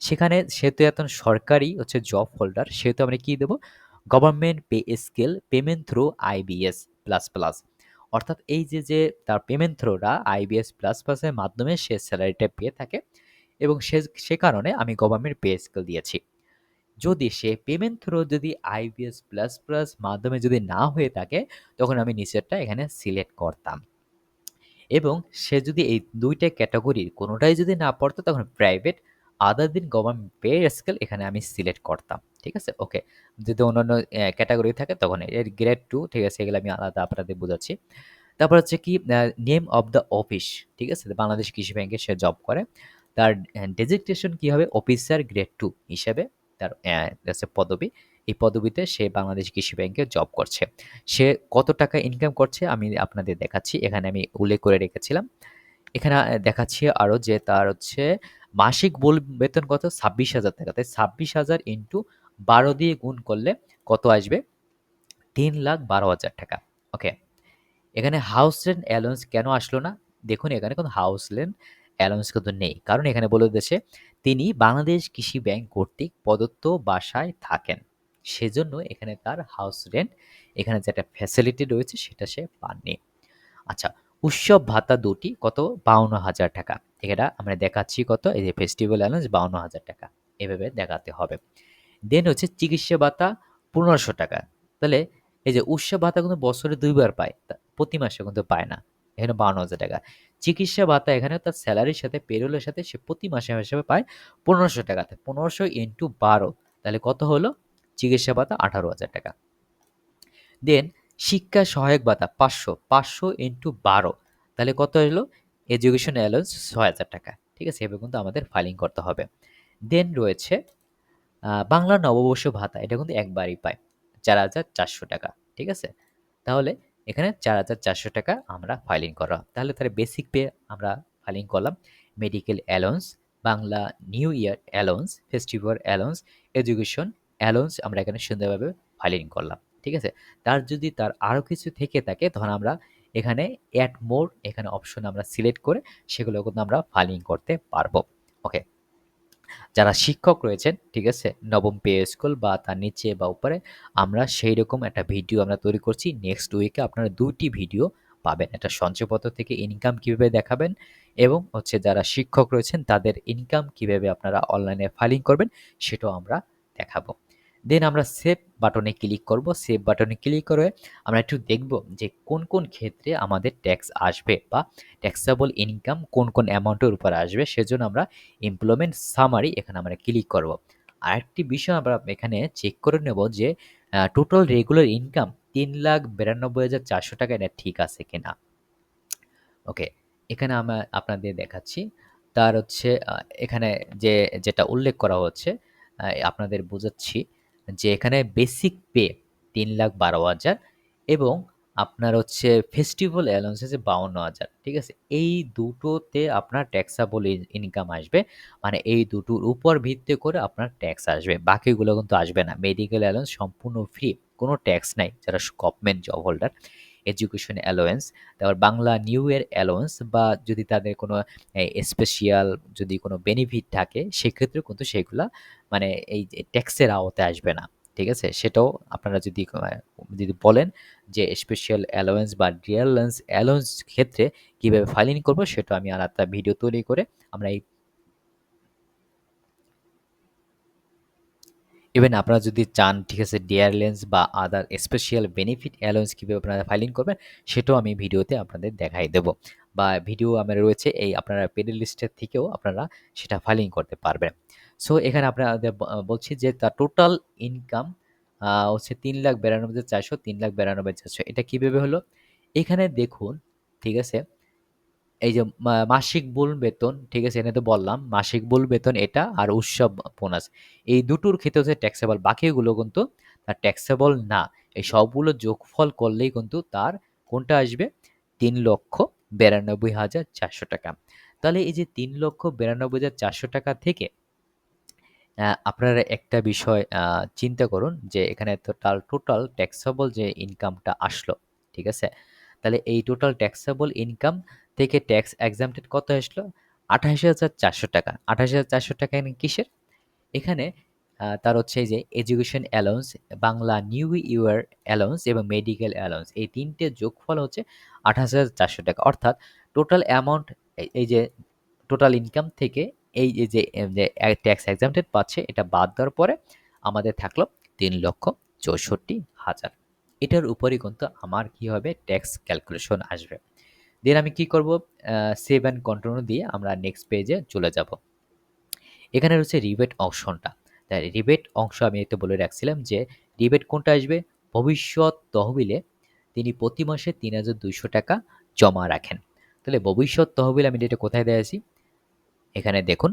সেখানে সেহেতু এখন সরকারি হচ্ছে জব হোল্ডার সেহেতু আমরা কি দেবো? Government pay scale payment through IBS plus plus অর্থাৎ এই যে যে তার পেমেন্ট থ্রোরা আইবিএস প্লাস প্লাসের মাধ্যমে সে স্যালারিটা পেয়ে থাকে এবং সে সে কারণে আমি গভর্নমেন্ট পে স্কেল দিয়েছি। যদি সে পেমেন্ট থ্রো যদি আইবিএস প্লাস প্লাস মাধ্যমে যদি না হয়ে থাকে, তখন আমি নিচেরটা এখানে সিলেক্ট করতাম। এবং সে যদি এই দুইটা ক্যাটাগরির কোনোটাই যদি না পড়তো, তখন প্রাইভেট আদার দিন গভর্নমেন্ট পে স্কেল এখানে আমি সিলেক্ট করতাম, ঠিক আছে? ওকে যদি অন্যান্য ক্যাটাগরি থাকে, তখন এর গ্রেড টু ঠিক আছে, এগুলো আমি আলাদা আপনাদের বোঝাচ্ছি। তারপর হচ্ছে কি নেম অফ দ্য অফিস ঠিক আছে? বাংলাদেশ কৃষি ব্যাংকে সে জব করে। তার ডেজিগনেশন কী হবে? অফিসার গ্রেড টু হিসেবে, তার হচ্ছে পদবি। এই পদবিতে সে বাংলাদেশ কৃষি ব্যাংকে জব করছে। সে কত টাকা ইনকাম করছে আমি আপনাদের দেখাচ্ছি। এখানে আমি উল্লেখ করে রেখেছিলাম। এখানে দেখাচ্ছি আরও যে তার হচ্ছে মাসিক মূল বেতন কত? ছাব্বিশ হাজার টাকা। তাই ছাব্বিশ হাজার ইন্টু বারো দিয়ে গুণ করলে কত আসবে? তিন লাখ বারো হাজার টাকা। ওকে। এখানে হাউস রেন্ট অ্যালাউন্স কেন আসলো না? দেখুন, এখানে কোনো হাউস রেন্ট অ্যালাউন্স কিন্তু নেই। কারণ এখানে বলে দিয়েছে, তিনি বাংলাদেশ কৃষি ব্যাংক কর্তৃক প্রদত্ত বাসায় থাকেন। সেজন্য এখানে তার হাউস রেন্ট এখানে যেটা ফ্যাসিলিটি রয়েছে, সেটা সে পাননি। আচ্ছা উৎসব ভাতা দুটি, কত? বাউন্ন হাজার টাকা। এটা আমরা দেখাচ্ছি কত? এই যে ফেস্টিভ্যাল অ্যালাউন্স বাউন্ন হাজার টাকা। এভাবে দেখাতে হবে। দেন হচ্ছে চিকিৎসা ভাতা পনেরোশো টাকা। তাহলে এই যে উৎসব ভাতা কিন্তু বছরে দুইবার পায় প্রতি মাসে কিন্তু পায় না। এখানে বাউন্ন হাজার টাকা। চিকিৎসা ভাতা এখানে তার স্যালারির সাথে পেরোলের সাথে সে প্রতি মাসে হিসেবে পায় পনেরোশো টাকাতে পনেরোশো ইন্টু বারো, তাহলে কত হলো? চিকিৎসা ভাতা আঠারো হাজার টাকা। দেন শিক্ষা সহায়ক ভাতা, পাঁচশো পাঁচশো ইন্টু বারো। তাহলে কত হলো? এডুকেশন অ্যালাউন্স ছয় হাজার টাকা। ঠিক আছে? এভাবে কিন্তু আমাদের ফাইলিং করতে হবে। দেন রয়েছে বাংলা নববর্ষ ভাতা। এটা কিন্তু একবারই পায়। চার হাজার চারশো টাকা। ঠিক আছে? তাহলে এখানে চার হাজার চারশো টাকা আমরা ফাইলিং করা। তাহলে তাহলে বেসিক পে আমরা ফাইলিং করলাম। Medical allowance Bangla new year allowance festival allowance education allowance আমরা এখানে সুন্দরভাবে ফাইলিং করলাম। ঠিক আছে? তার যদি তার আরও কিছু থেকে থাকে, তখন আমরা এখানে অ্যাড মোর এখানে অপশন আমরা সিলেক্ট করে সেগুলো কিন্তু আমরা ফাইলিং করতে পারব। ওকে যারা শিক্ষক রয়েছেন, ঠিক আছে? নবম পে স্কুল বা তার নিচে বা উপরে, আমরা সেই রকম একটা ভিডিও আমরা তৈরি করছি। নেক্সট উইকে আপনারা দুইটি ভিডিও পাবেন। একটা সঞ্চয়পত্র থেকে ইনকাম কীভাবে দেখাবেন এবং হচ্ছে যারা শিক্ষক রয়েছেন, তাদের ইনকাম কীভাবে আপনারা অনলাইনে ফাইলিং করবেন, সেটাও আমরা দেখাবো। দেন আমরা সেভ বাটনে ক্লিক করব। সেভ বাটনে ক্লিক করে আমরা একটু দেখব যে কোন কোন ক্ষেত্রে আমাদের ট্যাক্স আসবে বা ট্যাক্সেবল ইনকাম কোন কোন অ্যামাউন্টের উপর আসবে। সেজন্য আমরা এমপ্লয়মেন্ট সামারি এখানে আমরা ক্লিক করব। আরেকটি বিষয় আমরা এখানে চেক করে নেব যে টোটাল রেগুলার ইনকাম তিন লাখ বিরানব্বই হাজার চারশো টাকা এটা ঠিক আছে কিনা। ওকে এখানে আমরা আপনাদের দেখাচ্ছি। তার হচ্ছে এখানে যে, যেটা উল্লেখ করা হচ্ছে আপনাদের বোঝাচ্ছি। যে এখানে বেসিক পে তিন লাখ বারো হাজার এবং আপনার হচ্ছে ফেস্টিভ্যাল অ্যালাউন্স আছে বাউন্ন হাজার, ঠিক আছে? এই দুটোতে আপনার ট্যাক্সাবল ইনকাম আসবে মানে এই দুটোর উপর ভিত্তি করে আপনার ট্যাক্স আসবে, বাকিগুলো কিন্তু আসবে না। মেডিকেল অ্যালাউন্স সম্পূর্ণ ফ্রি কোনো ট্যাক্স নাই, যারা government job holder education allowance, তারপর বাংলা নিউ ইয়ার অ্যালোয়েন্স বা যদি তাদের কোনো স্পেশিয়াল যদি কোনো বেনিফিট থাকে, সেক্ষেত্রেও কিন্তু সেগুলা মানে এই ট্যাক্সের আওতায় আসবে না, ঠিক আছে? সেটাও আপনারা যদি যদি বলেন যে স্পেশাল অ্যালোয়েন্স বা রিয়ালেন্স অ্যালোয়েন্স ক্ষেত্রে কীভাবে ফাইলিং করব, সেটা আমি আর একটা ভিডিও তৈরি করে আমরা এই ইভেন আপনারা যদি চান, ঠিক আছে ডিয়ারলেন্স বা আদার স্পেশাল বেনিফিট অ্যালোয়েন্স কীভাবে আপনারা ফাইলিং করবেন, সেটাও আমি ভিডিওতে আপনাদের দেখাই দেব। বা ভিডিও আমার রয়েছে, এই আপনারা পেডেল লিস্টের থেকেও আপনারা সেটা ফাইলিং করতে পারবেন। সো এখানে আপনাদের বলছি যে তার টোটাল ইনকাম হচ্ছে তিন লাখ বিরানব্বই চারশো, তিন লাখ বিরানব্বই চারশো। এটা কীভাবে হলো? এখানে দেখুন, ঠিক আছে এই যে মাসিক মূল বেতন, ঠিক আছে, এনে তো বললাম, মাসিক মূল বেতন এটা আর উৎসব বোনাস। এই দুটোর ক্ষেত্রে হচ্ছে ট্যাক্সেবল বাকিগুলো কিন্তু তার ট্যাক্সেবল না। এই সবগুলো যোগফল করলেই কিন্তু তার কোনটা আসবে? তিন লক্ষ বিরানব্বই হাজার চারশো টাকা। তাহলে এই যে তিন লক্ষ বিরানব্বই হাজার চারশো টাকা থেকে আপনারা একটা বিষয় চিন্তা করুন যে এখানে তো টোটাল টোটাল ট্যাক্সেবল যে ইনকামটা আসলো, ঠিক আছে? তাহলে এই টোটাল ট্যাক্সেবল ইনকাম থেকে ট্যাক্স এক্সামটেড কত আসলো? আঠাশ হাজার চারশো টাকা। আঠাশ হাজার চারশো টাকা কিসের? এখানে তার হচ্ছে যে education allowance Bangla new year allowance এবং মেডিকেল অ্যালাউন্স এই তিনটে যোগফল হচ্ছে আঠাশ হাজার চারশো টাকা। অর্থাৎ টোটাল অ্যামাউন্ট এই যে টোটাল ইনকাম থেকে এই যে ট্যাক্স এক্সামটেড পাচ্ছে, এটা বাদ দেওয়ার পরে আমাদের থাকল তিন লক্ষ চৌষট্টি হাজার। এটার উপরই কিন্তু আমার কি হবে? ট্যাক্স ক্যালকুলেশন আসবে। দেন আমি কি করব? সেভ অ্যান্ড কন্টিনিউ দিয়ে আমরা নেক্সট পেজে চলে যাব। এখানে রয়েছে রিবেট অপশনটা। তাই রিবেট অংশ আমি একটু বলে রাখছিলাম যে রিবেট কোনটা আসবে? ভবিষ্যৎ তহবিলে তিনি প্রতি মাসে তিন হাজার দুইশো টাকা জমা রাখেন। তাহলে ভবিষ্যৎ তহবিল আমি এটা কোথায় দেখাচ্ছি এখানে দেখুন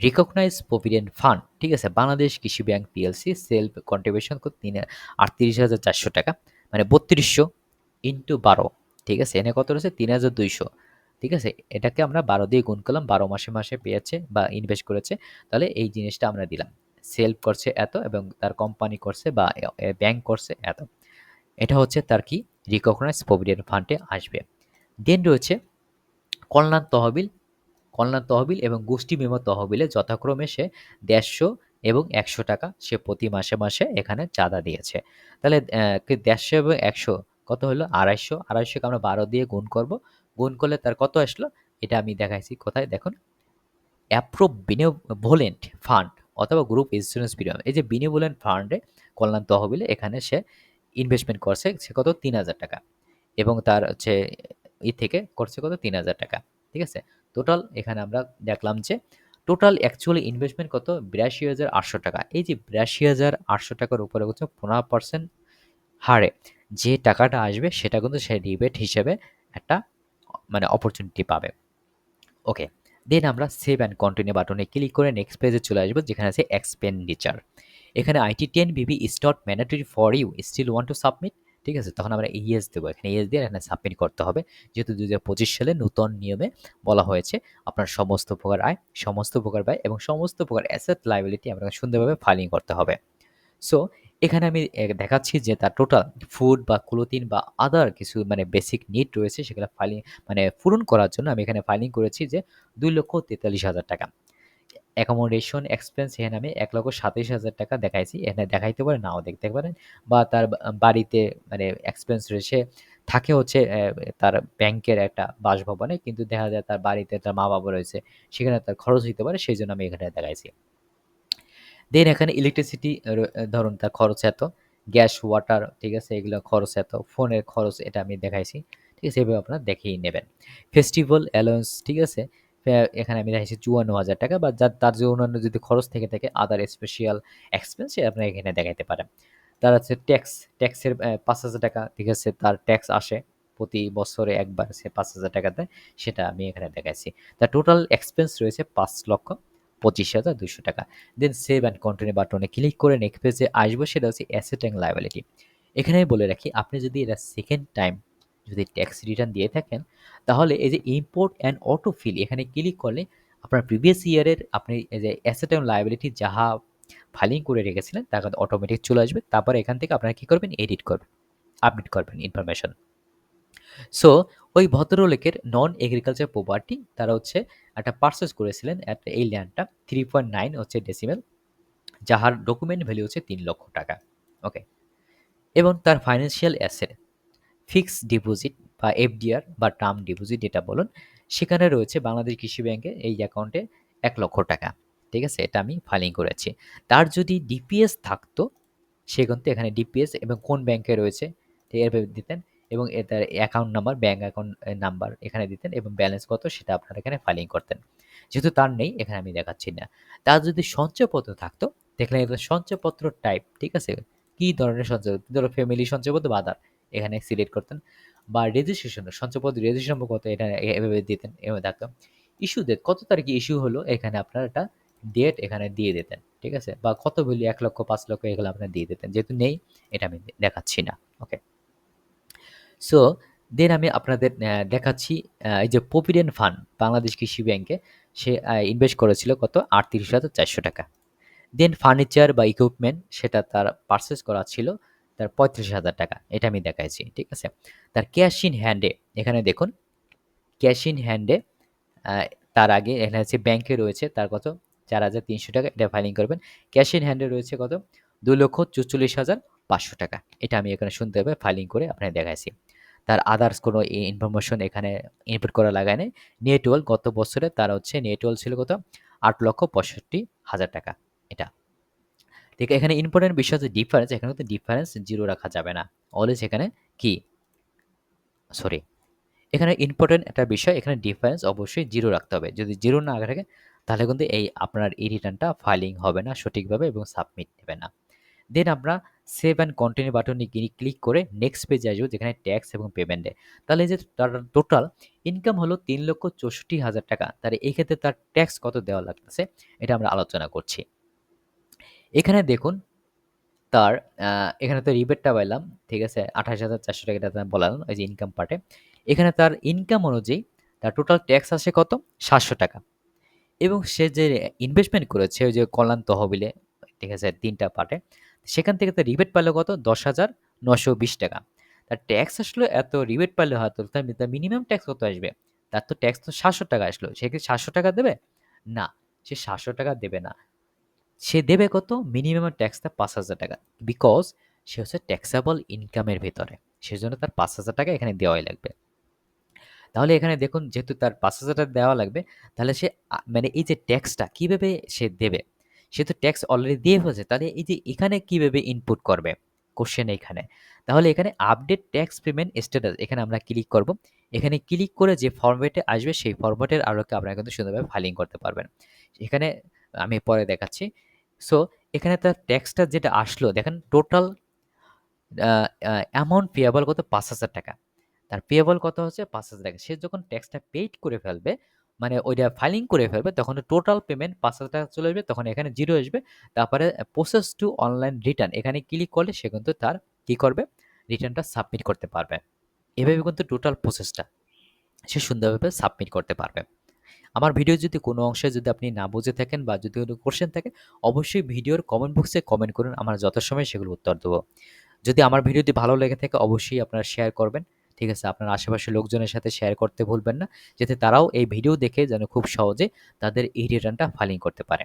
রিকগনাইজ প্রভিডেন্ট ফান্ড ঠিক আছে? বাংলাদেশ কৃষি ব্যাংক পিএলসি সেলফ কন্ট্রিবিউশন তিন আটত্রিশ হাজার চারশো টাকা মানে বত্রিশশো ইন্টু বারো। ঠিক আছে? এনে কত রয়েছে? তিন হাজার দুইশো। ঠিক আছে? এটাকে আমরা বারো দিয়ে গুণ করলাম, বারো মাসে মাসে পেয়েছে বা ইনভেস্ট করেছে। তাহলে এই জিনিসটা আমরা দিলাম। সেলফ করছে এত এবং তার কোম্পানি করছে বা ব্যাংক করছে এত। এটা হচ্ছে তার কি? রিকগনাইজ প্রভিডেন্ট ফান্ডে আসবে। দেন রয়েছে কল্যাণ তহবিল। কল্যাণ তহবিল এবং গোষ্ঠী বিমা তহবিলে যথাক্রমে সে দেড়শো এবং একশো টাকা সে প্রতি মাসে মাসে এখানে চাঁদা দিয়েছে। তাহলে দেড়শো এবং একশো কত হলো আড়াইশো। আড়াইশোকে আমরা বারো দিয়ে গুণ করব। গুণ করলে তার কত আসলো? এটা আমি দেখাইছি কোথায়? দেখুন। অ্যাপ্রো বিনিভোলেন্ট ফান্ড অথবা গ্রুপ ইন্স্যুরেন্স প্রিমিয়াম এই যে বিনিভোলেন্ট ফান্ডে কল্যাণ তহবিলে এখানে সে ইনভেস্টমেন্ট করছে, সে কত? তিন হাজার টাকা। এবং তার হচ্ছে ই থেকে করছে কত? তিন হাজার টাকা। ঠিক আছে? টোটাল এখানে আমরা দেখলাম যে টোটাল অ্যাকচুয়ালি ইনভেস্টমেন্ট কত? বিরাশি হাজার আটশো টাকা। এই যে বিরাশি হাজার আটশো টাকার উপরে হচ্ছে পনেরো পার্সেন্ট হারে। যে টাকাটা আসবে, সেটা কিন্তু সে রিবেট হিসেবে একটা মানে অপরচুনিটি পাবে। ওকে দেন আমরা সেভ অ্যান্ড কন্টিনিউ বাটনে ক্লিক করে নেক্সট পেজে চলে আসব, যেখানে আছে এক্সপেন্ডিচার এখানে IT ten BB is not mandatory for you still want to submit ঠিক আছে, তখন আমরা ইএস দেবো। এখানে ইএস দিয়ে এখানে সাবমিট করতে হবে। যেহেতু দু হাজার পঁচিশ সালে নূতন নিয়মে বলা হয়েছে, আপনার সমস্ত প্রকার আয়, সমস্ত প্রকার ব্যয় এবং সমস্ত প্রকার অ্যাসেট লাইবিলিটি আপনাকে সুন্দরভাবে ফাইলিং করতে হবে। সো এখানে আমি দেখাচ্ছি যে তার টোটাল ফুড বা ক্লোথিং বা আদার কিছু মানে বেসিক নিড রয়েছে সেগুলো ফাইলিং মানে পূরণ করার জন্য আমি এখানে ফাইলিং করেছি যে দুই লক্ষ তেতাল্লিশ হাজার টাকা। অ্যাকোমোডেশন এক্সপেন্স এখানে আমি এক লক্ষ সাতাইশ হাজার টাকা দেখাইছি। এখানে দেখাইতে পারে, নাও দেখতে পারেন। বা তার বাড়িতে মানে এক্সপেন্স রয়েছে, থাকে হচ্ছে তার ব্যাংকের একটা বাসভবনে, কিন্তু দেখা যায় তার বাড়িতে তার মা বাবা রয়েছে, সেখানে তার খরচ হইতে পারে, সেই জন্য আমি এখানে দেখাইছি। দেন এখানে ইলেকট্রিসিটি ধরুন তার খরচ এত গ্যাস ওয়াটার ঠিক আছে, এগুলো খরচ এত, ফোনের খরচ এটা আমি দেখাইছি, ঠিক আছে, এভাবে আপনারা দেখেই নেবেন। ফেস্টিভ্যাল অ্যালাউন্স ঠিক আছে এখানে আমি দেখাইছি চুয়ান্ন হাজার টাকা বা যার তার যে অন্যান্য যদি খরচ থেকে থাকে আদার স্পেশাল এক্সপেন্স আপনারা এখানে দেখাইতে পারেন। তার হচ্ছে ট্যাক্স ট্যাক্সের পাঁচ হাজার টাকা, ঠিক আছে, তার ট্যাক্স আসে প্রতি বছরে একবার সে পাঁচ হাজার টাকা দেয় সেটা আমি এখানে দেখাইছি। তার টোটাল এক্সপেন্স রয়েছে পাঁচ লক্ষ পঁচিশ হাজার দুশো টাকা। দেন সেভ অ্যান্ড কন্টিনিউ বাটনে ক্লিক করে নেক্সট পেজে আসব, সেটা হচ্ছে অ্যাসেট অ্যান্ড লাইবিলিটি এখানে বলে রাখি, আপনি যদি এটা সেকেন্ড টাইম যদি ট্যাক্স রিটার্ন দিয়ে থাকেন, তাহলে এই যে ইম্পোর্ট অ্যান্ড অটো ফিল এখানে ক্লিক করলে আপনার প্রিভিয়াস ইয়ারের আপনি এই যে অ্যাসেট অ্যান্ড লাইবিলিটি যাহা ফাইলিং করে রেখেছিলেন তা অটোমেটিক চলে আসবে। তারপর এখান থেকে আপনারা কী করবেন? এডিট করবেন আপডেট করবেন ইনফরমেশন সো ওই ভদ্রলোকের নন এগ্রিকালচার প্রপার্টি তারা হচ্ছে একটা পারচেস করেছিলেন একটা এই ল্যান্ডটা থ্রি পয়েন্ট নাইন হচ্ছে ডেসিমেল যাহার ডকুমেন্ট ভ্যালু হচ্ছে তিন লক্ষ টাকা। ওকে এবং তার ফাইন্যান্সিয়াল অ্যাসেট ফিক্সড ডিপোজিট বা এফডিআর বা টার্ম ডিপোজিট যেটা বলুন, সেখানে রয়েছে বাংলাদেশ কৃষি ব্যাংকে এই অ্যাকাউন্টে এক লক্ষ টাকা। ঠিক আছে? এটা আমি ফাইলিং করেছি। তার যদি ডিপিএস থাকতো, সে কিন্তু এখানে ডিপিএস এবং কোন ব্যাংকে রয়েছে এভাবে দিতেন এবং তার account number bank account number এখানে দিতেন এবং ব্যালেন্স কত সেটা আপনারা এখানে ফাইলিং করতেন। যেহেতু তার নেই, এখানে আমি দেখাচ্ছি না। তার যদি সঞ্চয়পত্র থাকতো, দেখলেন এটা সঞ্চয়পত্র টাইপ ঠিক আছে? কি ধরনের সঞ্চয়? ধরো ফ্যামিলি সঞ্চয়পত্র বা আদার এখানে সিলেক্ট করতেন। বা রেজিস্ট্রেশন সঞ্চয়পত্র রেজিস্ট্রেশন নম্বর কত, এটা এভাবে দিতেন, এভাবে থাকতো। ইস্যু ডেট কত তারিখে ইস্যু হলো, এখানে আপনার একটা ডেট এখানে দিয়ে দিতেন, ঠিক আছে? বা কত ভ্যালু এক লক্ষ, পাঁচ লক্ষ, এগুলো আপনার দিয়ে দিতেন। যেহেতু নেই, এটা আমি দেখাচ্ছি না ওকে সো দেন আমি আপনাদের দেখাচ্ছি এই যে প্রভিডেন্ট ফান্ড বাংলাদেশ কৃষি ব্যাংকে সে ইনভেস্ট করেছিল কত? আটত্রিশ হাজার চারশো টাকা। দেন ফার্নিচার বা ইকুইপমেন্ট সেটা তার পারচেস করা ছিল তার পঁয়ত্রিশ হাজার টাকা। এটা আমি দেখাইছি, ঠিক আছে? তার ক্যাশ ইন হ্যান্ডে এখানে দেখুন ক্যাশ ইন হ্যান্ডে তার আগে এখানে হচ্ছে ব্যাংকে রয়েছে তার কত? চার হাজার তিনশো টাকা, এটা ফাইলিং করবেন। ক্যাশ ইন হ্যান্ডে রয়েছে কত? দু লক্ষ চুচল্লিশ হাজার পাঁচশো টাকা। এটা আমি এখানে শুনতে হবে ফাইলিং করে আপনাকে দেখাইছি। তার আদার্স কোনো ইনফরমেশন এখানে ইনপুট করা লাগায় নেই। নেটওয়াল গত বছরে তার হচ্ছে নেটওয়াল ছিল কত? আট লক্ষ পঁয়ষট্টি হাজার টাকা। এটা। ঠিক এখানে ইম্পর্টেন্ট বিষয় হচ্ছে ডিফারেন্স এখানে কিন্তু ডিফারেন্স জিরো রাখা যাবে না। অলওয়েজ এখানে কি? সরি এখানে ইম্পর্টেন্ট একটা বিষয়। এখানে ডিফারেন্স অবশ্যই জিরো রাখতে হবে। যদি জিরো না থাকে, তাহলে কিন্তু এই আপনার এই রিটার্নটা ফাইলিং হবে না সঠিকভাবে এবং সাবমিট নেবে না। দেন আমরা সেভ অ্যান্ড কন্টিনিউ বাটনে গিয়ে ক্লিক করে নেক্সট পেজে আসব, যেখানে ট্যাক্স এবং পেমেন্টে তাহলে যে তার টোটাল ইনকাম হলো তিন লক্ষ চৌষট্টি হাজার টাকা। তাহলে এই ক্ষেত্রে তার ট্যাক্স কত দেওয়া লাগতেছে, এটা আমরা আলোচনা করছি। এখানে দেখুন, তার এখানে তো রিবেটটা পাইলাম, ঠিক আছে, আঠাশ হাজার চারশো টাকা, এটা বললাম ওই যে ইনকাম পার্টে এখানে তার ইনকাম অনুযায়ী তার টোটাল ট্যাক্স আসে কত? সাতশো টাকা। এবং সে যে ইনভেস্টমেন্ট করেছে, ওই যে কল্যাণ তহবিলে, ঠিক আছে, তিনটা পার্টে সেখান থেকে তার রিবেট পাইলো কত? দশ হাজার নশো বিশ টাকা। তার ট্যাক্স আসলো, এত রিবেট পাইলে হয়তো তার মিনিমাম ট্যাক্স কত আসবে? তার তো ট্যাক্স তো সাতশো টাকা আসলো। সে কি সাতশো টাকা দেবে? না, সে সাতশো টাকা দেবে না। সে দেবে কত? মিনিমাম ট্যাক্সটা পাঁচ হাজার টাকা। বিকজ সে হচ্ছে ট্যাক্সেবল ইনকামের ভিতরে। সেজন্য তার পাঁচ হাজার টাকা এখানে দেওয়াই লাগবে। তাহলে এখানে দেখুন, যেহেতু তার পাঁচ হাজার টাকা দেওয়া লাগবে, তাহলে সে মানে এই যে ট্যাক্সটা কীভাবে সে দেবে? সে তো ট্যাক্স অলরেডি দিয়ে ফেলছে। তাহলে এই যে এখানে কীভাবে ইনপুট করবে? কোশ্চেন এখানে। তাহলে এখানে আপডেট ট্যাক্স পেমেন্ট স্ট্যাটাস এখানে আমরা ক্লিক করব। এখানে ক্লিক করে যে ফর্মেটে আসবে, সেই ফর্মেটের আলোকে আপনারা কিন্তু সুন্দরভাবে ফাইলিং করতে পারবেন। এখানে আমি পরে দেখাচ্ছি। সো এখানে তার ট্যাক্সটা যেটা আসলো, দেখেন টোটাল অ্যামাউন্ট পেয়েবল কত? পাঁচ হাজার টাকা। তার পেয়েবল কত হচ্ছে? পাঁচ হাজার টাকা। সে যখন ট্যাক্সটা পেইড করে ফেলবে মানে ওইটা ফাইলিং করে ফেলবে তখন টোটাল পেমেন্ট পাঁচ হাজার টাকা চলে আসবে তখন এখানে জিরো আসবে। তারপরে প্রসেস টু অনলাইন রিটার্ন এখানে ক্লিক করলে সে কিন্তু তার কী করবে? রিটার্নটা সাবমিট করতে পারবে। এভাবে কিন্তু টোটাল প্রসেসটা সে সুন্দরভাবে সাবমিট করতে পারবে। আমার ভিডিও যদি কোনো অংশে যদি আপনি না বুঝে থাকেন বা যদি কোনো কোশ্চেন থাকে অবশ্যই ভিডিওর কমেন্ট বক্সে কমেন্ট করুন আমরা যথাসময়ে সেগুলো উত্তর দেবো। যদি আমার ভিডিওটি ভালো লেগে থাকে অবশ্যই আপনারা শেয়ার করবেন। ঠিক আছে? আপনার আশেপাশের লোকজনের সাথে শেয়ার করতে ভুলবেন না, যাতে তারাও এই ভিডিও দেখে যেন খুব সহজে তাদের এই রিটার্নটা ফাইলিং করতে পারে।